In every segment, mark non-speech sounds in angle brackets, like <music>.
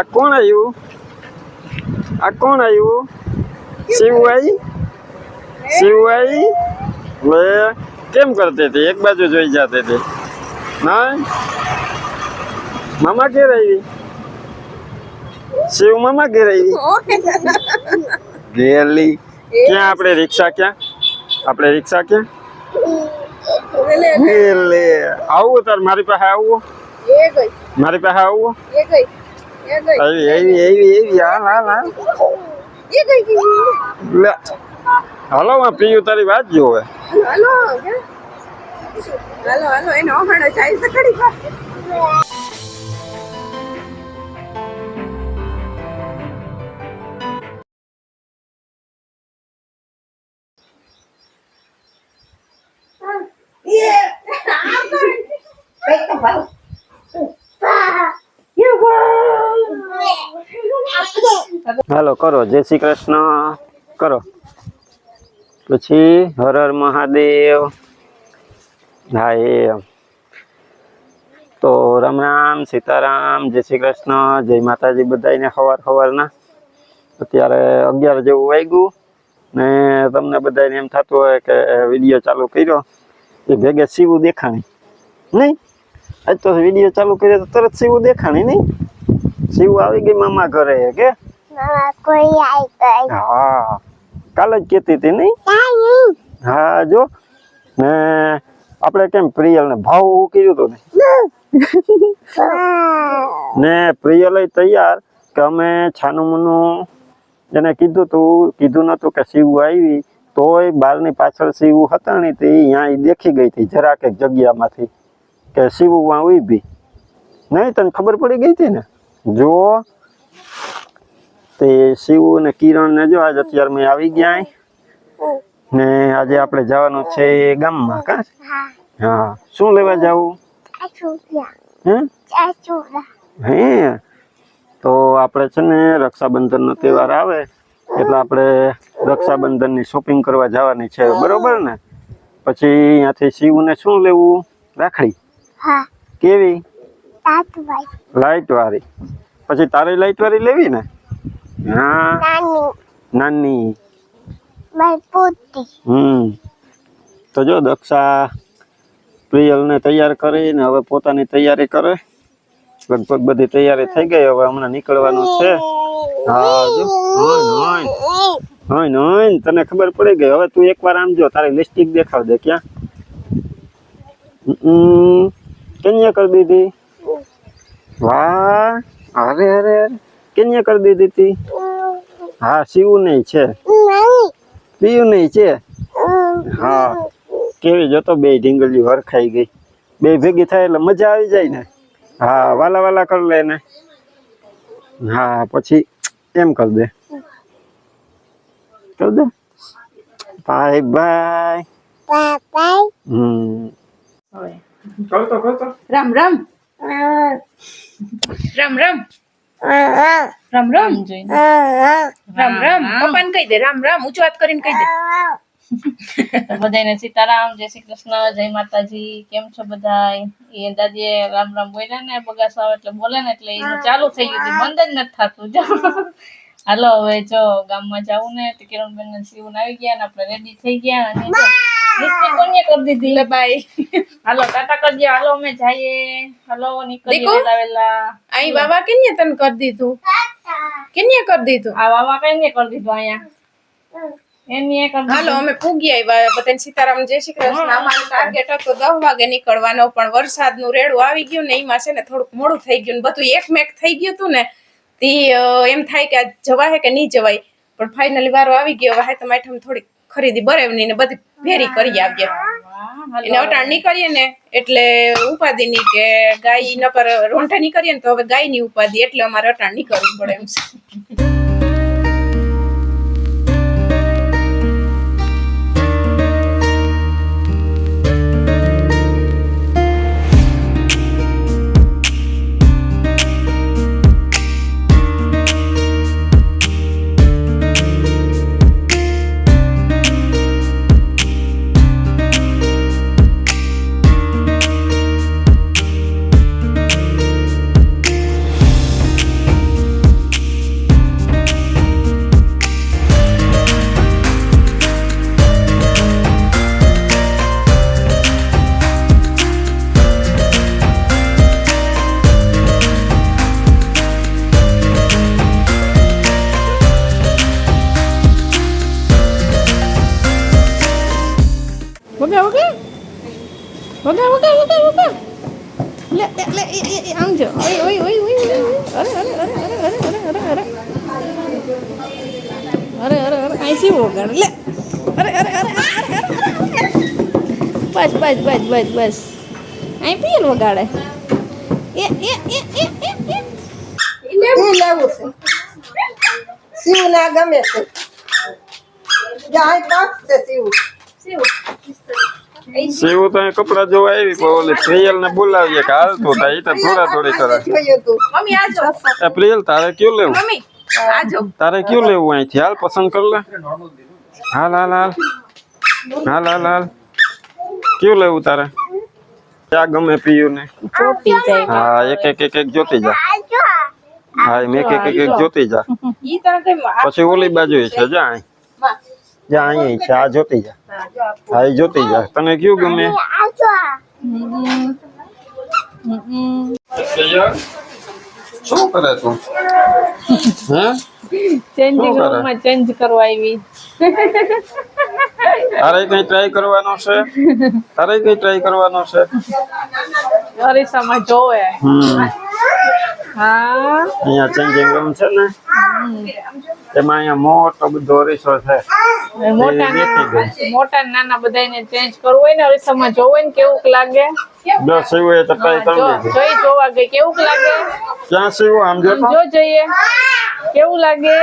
આ કોણ આવ્યું આ કોણ આવ્યું શિવભાઈ શિવભાઈ લે કેમ કરતી હતી? એક બાજુ જોઈ જતી હતી. ના મામા ઘેર આવી? શિવ મામા ઘેર આવી? ગેલી ક્યાં આપણે રિક્ષા ક્યાં? આપણે રિક્ષા ક્યાં? લે આવું તાર મારી પાસે આવું? મારી પાસે આવું? આવી આવી આવી આવી હા ના ના લે. હાલો માં પીયું તારી વાત જોવે હાલો હાલો હાલો એનો હમણાં જાય છે હાલો, કરો. જય શ્રી કૃષ્ણ. કરો. પછી હર હર મહાદેવ. હા એમ. તો રામ રામ, સીતારામ, જય શ્રી કૃષ્ણ, જય માતાજી બધાને સવાર સવારના અત્યારે અગિયાર જેવું વાગ્યું ને તમને બધાને એમ થતું હોય કે વીડિયો ચાલુ કર્યો, એ ભેગે સીવું દેખાણી. નહીં? આજ તો વીડિયો ચાલુ કર્યો તો તરત સીવું દેખાણી, નહીં? સીવું આવી ગઈ મામા ઘરે, કે? હા કાલે જ કહેતી હતી નહીં હા જો ને આપણે કેમ પ્રિયલ ને ભાવ કીધું હતું ને ને પ્રિયલ તૈયાર કે અમે છાનું મનું એને કીધું તું કીધું નતું કે શિવ આવી તોય બારની પાછળ શિવ હતાણી હતી અહીંયા એ દેખી ગઈ હતી જરાક એક જગ્યામાંથી કે શિવ વાં ઊભી નહીં તને ખબર પડી ગઈ હતી ને જો તે શિવ અને કિરણ ને જો આજ અત્યારે મેં આવી ગયા ને આજે આપણે જવાનું છે ગામમાં કા? હા. શું લેવા જવું? હે? તો આપણે છે ને રક્ષાબંધનનો તહેવાર આવે એટલે આપણે રક્ષાબંધનની શોપિંગ કરવા જવાની છે બરોબર ને? પછી અહીંયાથી શિવને શું લેવું? રાખડી. હા. કેવી? લાઈટ વાળી પછી તારે લાઈટ વાળી લેવી ને? હા નાની નાની મારી પોતી હમ તો જો દક્ષા પ્રિયલને તૈયાર કરીને હવે પોતાની તૈયારી કરે લગભગ બધી તૈયારી થઈ ગઈ હવે હમણાં નીકળવાનું છે હા જો હોય હોય તને ખબર પડી ગઈ હવે તું એકવાર આમ જો તારી લિપસ્ટિક દેખાડ દે ક્યાં હમ, કેન્યા કરી દીધી વાહ અરે અરે અરે કેન્યા કરી દીધી તી હા શિવું નહીં છે. પીયું નહીં છે? હા. કેવી જોતો બે ઢીંગલી વરખાઈ ગઈ. બે ભેગી થાય એટલે મજા આવી જાય ને. હા વાલા વાલા કરી લે ને. હા પછી એમ કરી દે. કરી દે. Bye bye. હમ. કરતો કરતો. રામ રામ. રામ રામ. રામ રામ. રામ રામ પપ્પાને કહી દે રામ રામ. ઊંચો હાથ કરીને કહી દે. બધાને સીતારામ જય શ્રી કૃષ્ણ જય માતાજી. કેમ છો બધા એ દાદીએ રામ રામ બોલ્યા ને બગાસાવ એટલે બોલે ને એટલે એનું ચાલુ થઈ ગયું બંધ જ નથી થતું. જો. હાલો હવે જો ગામમાં જવું ને તો કિરણબેન ને શિવન આવી ગયા ને આપણે રેડી થઈ ગયા. અને કોને કરી દીધી લે બાય હાલો ટાટા કરજે. હાલો અમે જઈએ. હાલો નીકળીએ વેલા વેલા અહીં બાબા કેને તને કરી દીધું? કેને કરી દીધું? આ બાબા કઈ કરી દીધું અહીંયા? એની એ હાલો અમે પૂગી આવ્યા બધાને સીતારામ જય શ્રી કૃષ્ણ. અમારો ટાર્ગેટ હતો દસ વાગે નીકળવાનો પણ વરસાદનું રેડું આવી ગયું ને એમાં છે ને થોડુંક મોડું થઈ ગયું ને બધું એક મેક થઈ ગયું હતું ને તે એમ થાય કે જવાય કે નહીં જવાય. પણ ફાઇનલી વારો આવી ગયો. હવે તો માઠમ થોડી ખરીદી બરેવની ને બધી ભેરી કરી આવ્યા એને અટાણ નીકળીએ ને એટલે ઉપાધિ ની કે ગાય નકરની નીકળીએ ને તો હવે ગાયની ઉપાધિ એટલે અમારે અટાણ નીકળવું પડે એમ છે. વગા વગા વગા વગા લે લે લે એ એ એ આમ જો ઓય ઓય ઓય ઓય ઓય અરે અરે અરે અરે અરે અરે અરે અરે અરે અરે અરે આઈ સી વગાડ લે અરે અરે અરે અરે અરે અરે બસ બસ બસ બસ બસ આઈ પીએલ વગાડે એ એ એ એ એ એ ઈ લેવું છે શિવ ના ગમે છે જાય પાસ છે શિવ સેવું તો અહીં કપડા જોવા આવી પણ ઓલી પ્રિયલ ને બોલાવીએ કે હાલ તો એ તો થોડા થોડી કરે પ્રિયલ તારે કયું લેવું? તારે કયું લેવું અહીંથી? હાલ પસંદ કર લે. હાલ હાલ હાલ. હાલ હાલ હાલ. કયું લેવું તારે? ક્યાં ગમે પીયું ને? હા એક એક એક એક જોતી જા. હા એમ એક એક એક એક જોતી જા. પછી ઓલી બાજુ છે જા અહીં. જા અહીંયા છે આ જોતી જા. હા એ જોતી જા. તને કયું ગમે? શું કરે તું? હે? ચેન્જિંગ? ચેન્જ કરવા આવી. તારે કઈ ટ્રાય કરવાનો છે? તારે કઈ ટ્રાય કરવાનો છે? અરીસામાં જોવે. હમ. અહીંયા ચેન્જિંગ રૂમ છે ને? એમાં અહીંયા મોટો બધો અરીસો છે. મોટા નાના બધાને ચેન્જ કરવું હોય ને અરીસામાં જોવું હોય ને કેવું લાગે? જો સીવું એ તો હા, જોઈ જોવા ગઈ કેવું લાગે? ક્યાં સીવું આમ જો જોઈએ. કેવું લાગે?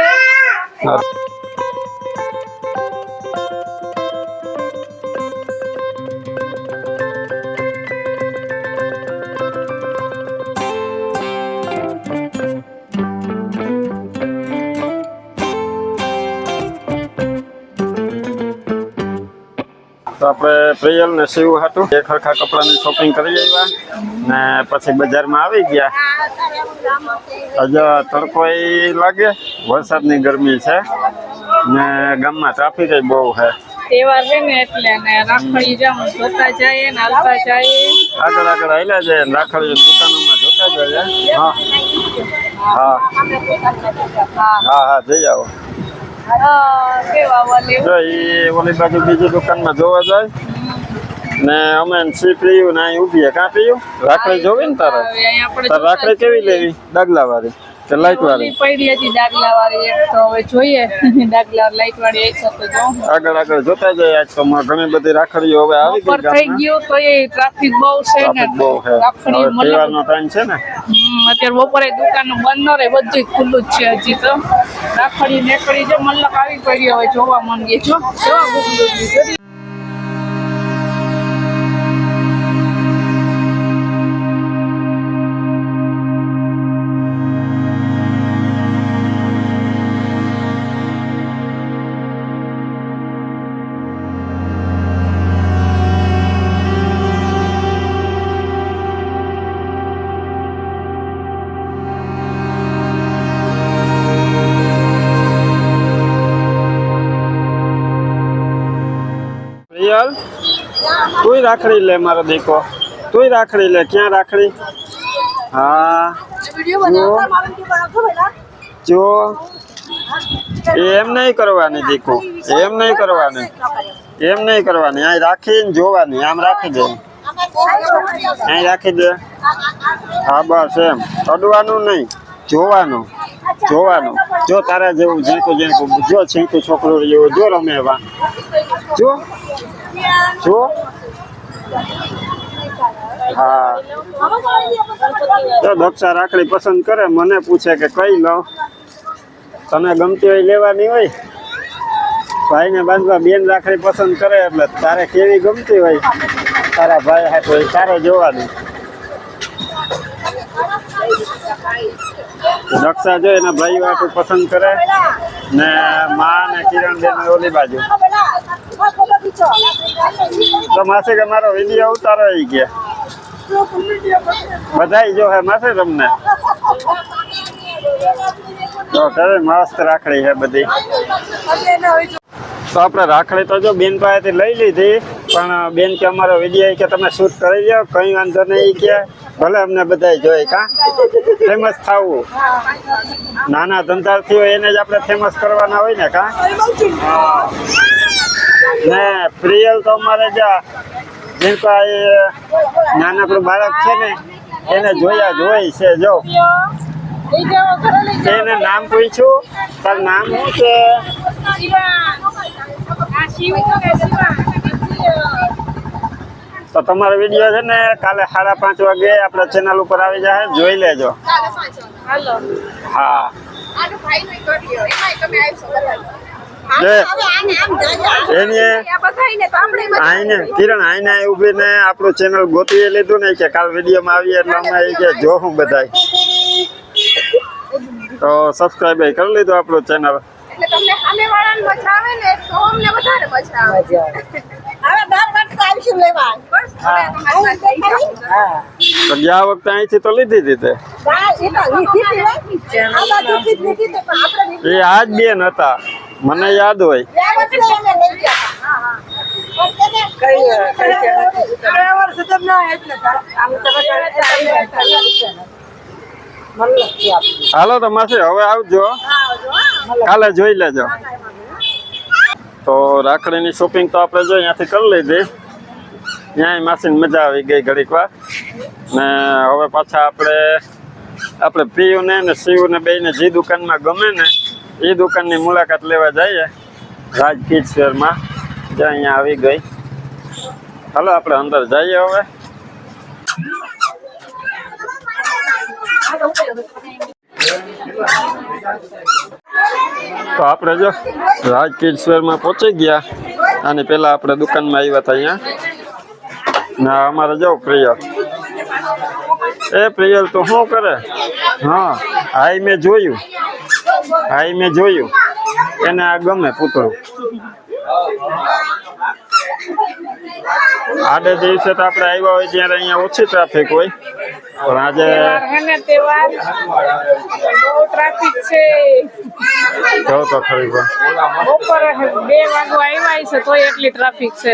તો આપણે પ્રિયલ ને શિવ હતું. એક હરખા કપડાની શોપિંગ કરી આવ્યા ને પછી બજારમાં આવી ગયા. હજુ તડકો લાગે. વરસાદની ગરમી છે ને ગામમાં ટ્રાફિક બહુ છે. તહેવાર છે ને એટલે ને રાખડી જામ જોતા જાય ને હાલતા જાય આગળ આગળ આવેલા છે રાખડી દુકાનોમાં જોતા જઈએ. હા. હા. હા હા જઈ આવો. જો એ ઓલી બાજુ બીજી દુકાનમાં જોવા જાય. ને અમે સી પીયું ને અહીં ઊભી કાપીયું રાખડી જોવી ને તારે? તારે રાખડી કેવી લેવી? દાગલા વાળી લાઈટ વાળી. પડી હતી ડાગલા વાળી એક તો હવે જોઈએ. <laughs> ડાગલા લાઈટ વાળી એક તો જો. આગળ આગળ જોતા જઈએ આજ તો ઘણી બધી રાખડીઓ હવે આવી ગઈ ઉપર થઈ ગયું તો એ ટ્રાફિક બહુ છે ને. બહુ છે. રાખડી મતલબ ટાઈમ છે ને. અત્યારે બપોરે દુકાન બંધ ન રહે બધું ખુલ્લું જ છે હજી તો. રાખડી નેકડી છે મલ્લક આવી પડી હવે જોવા માંગીએ છો. કેવા ગુગલું તુંય રાખડી લે મારો દીકો. તુંય રાખડી લે. ક્યાં રાખડી? હા. જો. એમ નહીં કરવાની દીકો. એમ નહીં કરવાની. એમ નહીં કરવાની. અહીં રાખીને જોવાની. આમ રાખી દે. અહીં રાખી દે. હા બસ એમ. અડવાનું નહીં. જોવાનું. જોવાનું. જો તારા જેવું ઝીંકું ઝીંકું જો છીંકું છોકરો જેવું જો રમેવા જો. જો. હા. તો દક્ષા રાખડી પસંદ કરે, મને પૂછે કે કઈ લઉં તને ગમતી હોય લેવાની હોય? ભાઈને બાંધવા બેન રાખડી પસંદ કરે એટલે તારે કેવી ગમતી હોય? તારા ભાઈ હાથ હોય તારે જોવાની. રક્ષા જો એના ભાઈ વાટું પસંદ કરે. ને માં ને કિરણ બેન ઓલી બાજુ. તો માસે કે મારો વીડિયો ઉતારો આવી ગયા બધાય જો હે માસે તમને. તો કરે મસ્ત રાખડી છે બધી. તો આપણે રાખડી તો જો બેન પાસેથી લઈ લીધી, પણ બેન કે અમારો વીડિયો કે તમે શૂટ કરી દો કઈ વાંધો નહીં કે. ભલે અમને બધાય જોઈએ કા. ફેમસ થવું. નાના ધંધાર્થીઓ એને જ આપણે ફેમસ કરવાના હોય ને કા? ને પ્રિયલ તો અમારે જા નાનકડું બાળક છે ને, એને જોયા જ હોય છે, જો. એને નામ પૂછ્યું. તારું નામ શું છે? તો તમારો વીડિયો છે ને કાલે સાડા પાંચ વાગે આપણા ચેનલ ઉપર આવી જાય. જોઈ લેજો. હા. કિરણ આઈને ઊભી ને આપણું ચેનલ ગોતી લીધું ને કે કાલ વિડીયોમાં આવીએ એટલે અમે કે હું બધાય. તો સબસ્ક્રાઈબ કરી લીધું આપણું ચેનલ એટલે તમને સામેવાળાને મજા આવે ને તો અમને વધારે મજા આવે. હવે દર વર્ષે આવીશું લેવા? તો ગયા વખતે અહીંથી તો લીધી હતી તે. એ આજ બેન હતા. મને યાદ હોય. હાલો તો માસી હવે આવજો. કાલે જોઈ લેજો. તો રાખડીની શોપિંગ તો આપણે જો અહીંયાથી કરી લીધી. ત્યાં માસીને મજા આવી ગઈ ઘડીક વાર. ને હવે પાછા આપણે આપણે પીયુને ને શિવને બેયને જે દુકાનમાં ગમે ને, એ દુકાનની મુલાકાત લેવા જઈએ. રાજ કિડ્સ વેરમાં જે અહીંયા આવી ગઈ. હાલો, આપણે અંદર જઈએ હવે. તો આપણે જો રાજ કિડ્સ વેરમાં પહોંચી ગયા. અને પહેલા આપણે દુકાનમાં આવ્યા હતા અહીંયા. ના અમારે જો પ્રિયલ. એ પ્રિયલ તો શું કરે? હા હાઈ મેં જોયું. હાઈ મેં જોયું. એને આ ગમે પૂતળું. આડે દિવસે તો આપણે આવ્યા હોય ત્યારે અહીંયા ઓછી ટ્રાફિક હોય. પણ આજે તો ખરી પણ. બપોરે બે વાગો આવ્યા છે તો એટલી ટ્રાફિક છે.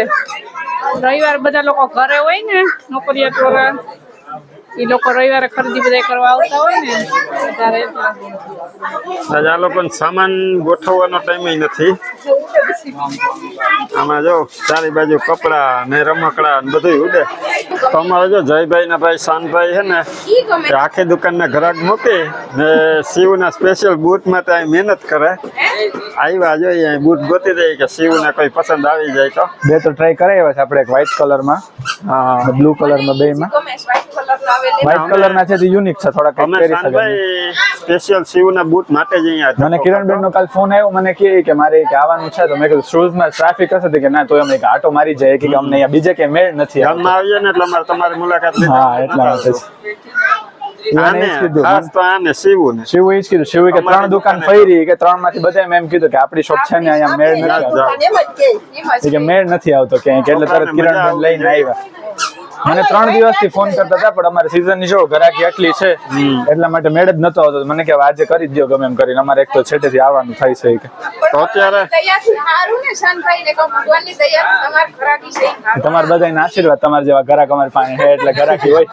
રવિવાર બધા લોકો ઘરે હોય ને નોકરિયાત વાળા એ લોકો રવિવારે ખરીદી બધા કરવા આવતા હોય ને એટલે. આજે આ લોકોને સામાન ગોઠવવાનો ટાઈમ નથી. આમાં જો ચારી બાજુ કપડા ને રમકડા ને બધું ઉડે. તો અમારે જો જયભાઈ ના ભાઈ શાનભાઈ છે ને આખી દુકાનના ગ્રાહક મૂકી ને શિવના સ્પેશિયલ બૂટ માટે અહીં મહેનત કરે. આવ્યા જોઈએ અહીં બૂટ ગોતી દઈએ કે શિવને કોઈ પસંદ આવી જાય તો. બે તો ટ્રાય કરાવ્યા છે આપણે એક વ્હાઇટ કલરમાં બ્લુ કલરમાં બેમાં ગમે વ્હાઈટ કલર નો વ્હાઇટ છે તે યુનિક છે થોડા કઈ પહેરી શકે સ્પેશિયલ શિવ ના બૂટ માટે જ અહીંયા મને કિરણબેન નો કાલ ફોન આવ્યો મને કહે કે મારે કે આવવાનું છે તો મેં કીધું શૂઝમાં ટ્રાફિક હશે કે ના તો અમે એક આટો મારી જાય કે અમને અહીંયા બીજે કે મેળ નથી. ગામમાં આવીએ ને એટલે અમારે તમારી મુલાકાત હા લીધી એટલા માટે જ. એને આને એ જ કીધું ખાસ તો આને શિવુને. શિવ કીધું શિવ કે ત્રણ દુકાન ફરી કે ત્રણમાંથી બધા એમ કીધું કે આપણી શોપ છે ને અહીંયા મેળ નથી આવતો. મેળ નથી આવતો કે કે એટલે તરત કિરણ લઈને આવ્યા. મને ત્રણ દિવસથી ફોન કરતા હતા પણ અમારે સીઝનની જો ઘરાકી આટલી છે એટલા માટે મેળ જ નતો આવતો. મને કે આજે કરી જ દો ગમે એમ કરીને. અમારે એક તો છેટેથી આવવાનું થાય છે કે તો અત્યારે? તમારે સારું ને શાનભાઈ ને કહું ભગવાનની દયા તમારી ખરાકી છે ઈ સારું. તમારા બધાને આશીર્વાદ તમારા જેવા ઘરાક અમારી પાસે છે એટલે ઘરાકી હોય.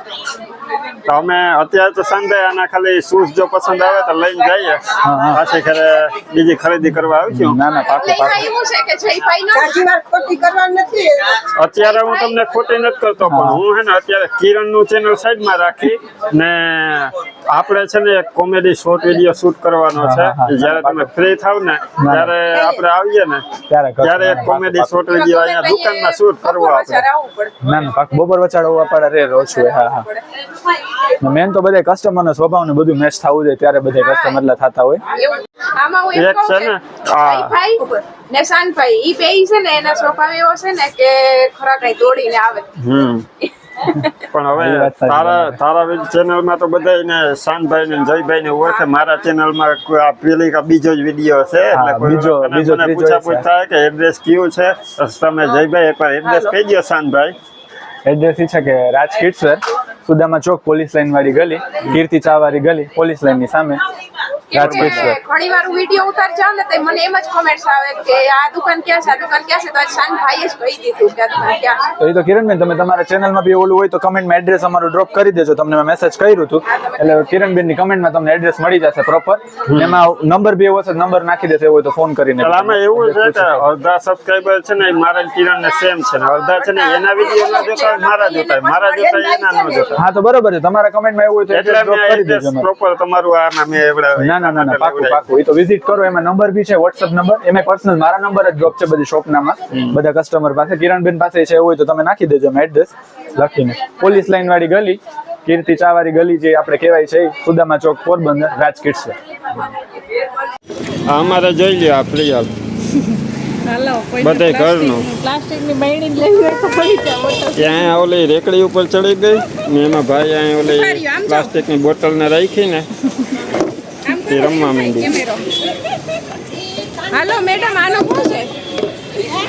તો અમે અત્યારે તો સંડે અને ખાલી શૂઝ જો પસંદ આવે તો લઈને જઈએ. હા. પાછી ઘરે બીજી ખરીદી કરવા આવીશું ના ના પાકું પાકું. એવું છે કે જયભાઈ નો સાચી વાત ખોટી કરવાની નથી. અત્યારે હું તમને ખોટી નથી કરતો પણ હું. હે ને અત્યારે કિરણનું ચેનલ સાઈડમાં રાખી ને આપણે છે ને એક કોમેડી શોર્ટ વીડિયો શૂટ કરવાનો છે. જ્યારે તમે ફ્રી થાવ ને ત્યારે આપણે આવીએ ને ત્યારે એક કોમેડી શોર્ટ વીડિયો અહીંયા દુકાનમાં શૂટ કરવો આપણે. ના ના પાક બપોર વચાડો આપણે રે રોજ હા હા. મેન તો બધા કસ્ટમર નો સ્વભાવ ને બધું મેચ થવું જોઈએ ત્યારે બધા કસ્ટમર એટલા થતા હોય. એક છે ને, આ. ભાઈ ને શાનભાઈ ઈ બે છે ને એના સ્વભાવ એવો છે ને કે ખરા દોડીને આવે. હમ. પણ હવે તારા તારા તારા ચેનલમાં તો બધા ને શાનભાઈ ને જયભાઈ ને ઓળખે મારા ચેનલમાં માં આ પેલી કા બીજો જ વીડિયો છે એટલે બીજો- બીજો પૂછા છે. પૂછ થાય કે એડ્રેસ કયું છે. તમે જયભાઈ એકવાર એડ્રેસ કહી દો શાનભાઈ એડ્રેસ છે કે Raj kidswear Sudama Chowk, police line વાળી ગલી, કીર્તિ ચા વાળી ગલી, પોલીસ લાઈનની સામે. રાજકોટ છે. ઘણી વાર વીડિયો ઉતાર જાવ ને તો મને એમ જ કોમેન્ટ્સ આવે કે આ દુકાન ક્યાં છે આ દુકાન ક્યાં છે? તો આજ શાન ભાઈએ જ કહી દીધું કે આ દુકાન ક્યાં છે. તો એ તો કિરણબેન તમે તમારા ચેનલમાં બી ઓલું હોય તો કમેન્ટમાં એડ્રેસ અમારું ડ્રોપ કરી દેજો. તમને મેં મેસેજ કર્યું હતું. એટલે કિરણબેનની કમેન્ટમાં તમને એડ્રેસ મળી જશે પ્રોપર એમાં નંબર બી એવો છે નંબર નાખી દેશે એવું હોય તો ફોન કરીને એટલે આમાં એવું છે કે અડધા સબસ્ક્રાઈબર છે ને મારા કિરણ ને સેમ છે ને. અડધા છે ને એના વીડિયો ના જોતા મારા જોતા મારા જોતા એના ન. જોતા હા તો બરોબર છે. તમારા કમેન્ટમાં એવું હોય તો એડ્રેસ ડ્રોપ કરી દેજો પ્રોપર તમારું આ મેં એવડાવ્યું. ના ના ના પાકું પાકું. એ તો વિઝિટ કરો એમાં નંબર બી છે વોટ્સઅપ નંબર એમાં પર્સનલ મારા નંબર જ ડ્રોપ છે બધી શોપનામાં બધા કસ્ટમર પાસે. કિરણબેન પાસે છે એવું હોય તો તમે નાખી દેજો એડ્રેસ લખીને. પોલીસ લાઈન વાળી ગલી કીર્તિ ચા વાળી ગલી જે આપણે કહેવાય છે સુદામા ચોક પોરબંદર રાજકીટ છે. અમારે જોઈ લ્યો આ પ્રિયલ બધાય ઘરનું. ત્યાં ઓલી રેકડી ઉપર ચડી ગઈ ને એમાં ભાઈ અહીંયા ઓલી પ્લાસ્ટિકની બોટલ ને રાખી ને આમ તે રમવા માંડી હાલો મેડમ આનું શું છે?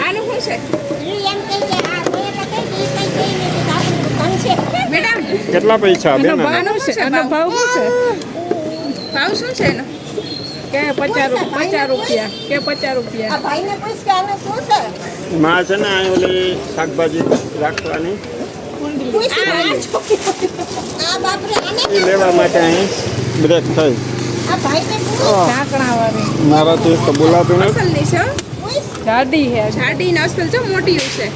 આનું શું છે? મેડમ કેટલા પૈસા બેન ભાવ શું છે? ભાવ ભાવ શું ભાવ શું છે એનો? છે કે પચાસ પચાસ રૂપિયા કે પચાસ રૂપિયા? ભાઈને પૂછ કે આનો શું છે માં છે ને ઓલી શાકભાજી રાખવાની. આને લેવા માટે અહીં બ્રેક થઈ. મારાથી તો? બોલાતું નથી. છે હો. હે જાડી ને અસલ છે મોટી છે.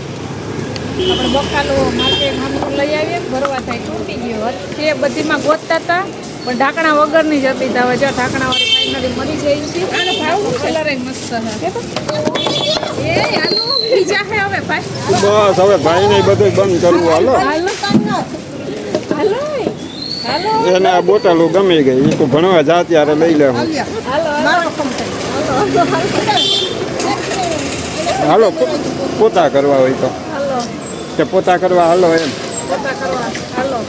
આપણે બકાલો માટે મામલો લઈ આવીએ ભરવા થાય તૂટી ગયો. તે બધીમાં ગોતતા હતા પણ ઢાંકણા વગરની જ હતી. તો હવે જો ઢાંકણા વાળી ફાઇનલી મળી જાય છે. અને ભાવ? કલર મસ્ત છે. એ હાલો બીજા હે હવે ભાઈ. બસ હવે ભાઈને બધું બંધ કરવું હાલો. હાલો એને આ બોટલો ગમી ગઈ. એ તો ભણવા જા ત્યારે લઈ લે હું. હાલો. પોતા કરવા હોય તો. કે પોતા કરવા હાલો એમ. કરવા હાલો.